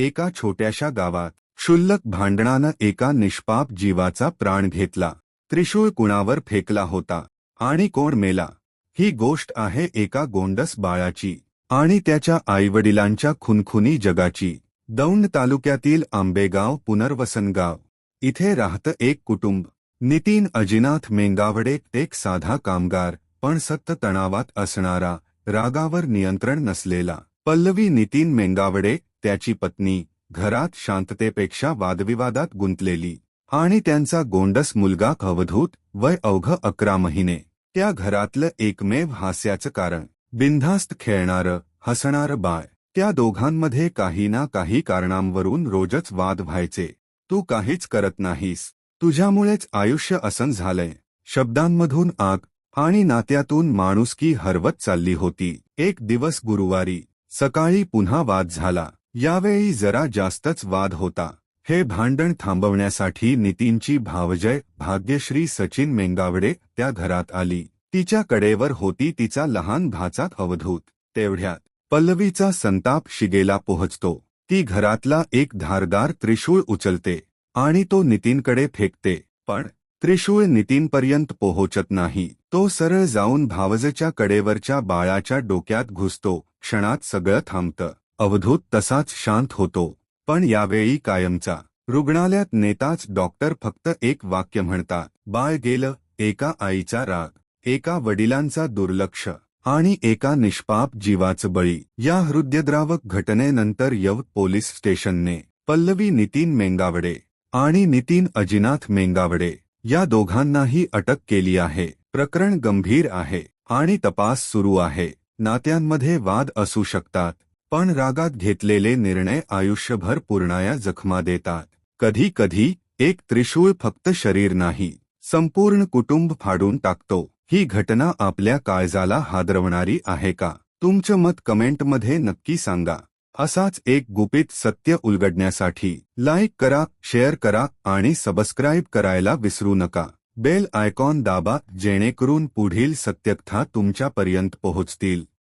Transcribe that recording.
एका छोट्याशा गावात क्षुल्लक भांडणानं एका निष्पाप जीवाचा प्राण घेतला. त्रिशूळ कुणावर फेकला होता आणि कोण मेला? ही गोष्ट आहे एका गोंडस बाळाची आणि त्याच्या आईवडिलांच्या खुनखुनी जगाची. दौंड तालुक्यातील आंबेगाव पुनर्वसन गाव इथे राहतं एक कुटुंब. नितीन अजिनाथ मेंगावडे एक साधा कामगार पण सत्त तणावात असणारा रागावर नियंत्रण नसलेला. पल्लवी नितीन मेंगावडे त्याची पत्नी घरात शांततेपेक्षा वादविवादात गुंतलेली आणि त्यांचा गोंडस मुलगा अवधूत वय अवघ अकरा महिने. त्या घरातलं एकमेव हास्याचं कारण बिनधास्त खेळणारं हसणारं बाळ. त्या दोघांमध्ये काही ना काही कारणांवरून रोजच वाद व्हायचे. तू काहीच करत नाहीस. तुझ्यामुळेच आयुष्य असन झालंय शब्दांमधून आग आणि नात्यातून माणुसकी हरवत चालली होती. एक दिवस गुरुवारी सकाळी पुन्हा वाद झाला. यावेळी जरा जास्तच वाद होता. हे भांडण थांबवण्यासाठी नितीनची भावजय भाग्यश्री सचिन मेंगावडे त्या घरात आली. तिच्या कडेवर होती तिचा लहान भाचा अवधूत. तेवढ्यात पल्लवीचा संताप शिगेला पोहोचतो. ती घरातला एक धारदार त्रिशूळ उचलते आणि तो नितीनकडे फेकते. पण त्रिशूळ नितीनपर्यंत पोहोचत नाही. तो सरळ जाऊन भावजच्या कडेवरच्या बाळाच्या डोक्यात घुसतो. क्षणात सगळं थांबतं. अवधूत तसाच शांत होतो. पण यावेळी कायमचा. रुग्णालयात नेताच डॉक्टर फक्त एक वाक्य म्हणतात बाळ गेलं एका आईचा राग एका वडिलांचा दुर्लक्ष आणि एका निष्पाप जीवाचं बळी. या हृदयद्रावक घटनेनंतर यव पोलीस स्टेशनने पल्लवी नितीन मेंगावडे आणि नितीन अजिनाथ मेंगावडे या दोघांनाही अटक केली आहे. प्रकरण गंभीर आहे आणि तपास सुरू आहे. नात्यांमध्ये वाद असू शकतात. पण रागात घेतलेले निर्णय आयुष्यभर पूर्णाया जखमा देतात. कधी कधी एक त्रिशूळ फक्त शरीर नाही संपूर्ण कुटुंब फाडून टाकतो. ही घटना आपल्या काळजाला हादरवणारी आहे का? तुमचं मत कमेंटमध्ये नक्की सांगा. असाच एक गुपित सत्य उलगडण्यासाठी लाईक करा शेअर करा आणि सबस्क्राईब करायला विसरू नका. बेल आयकॉन दाबा जेणेकरून पुढील सत्यकथा तुमच्यापर्यंत पोहोचतील.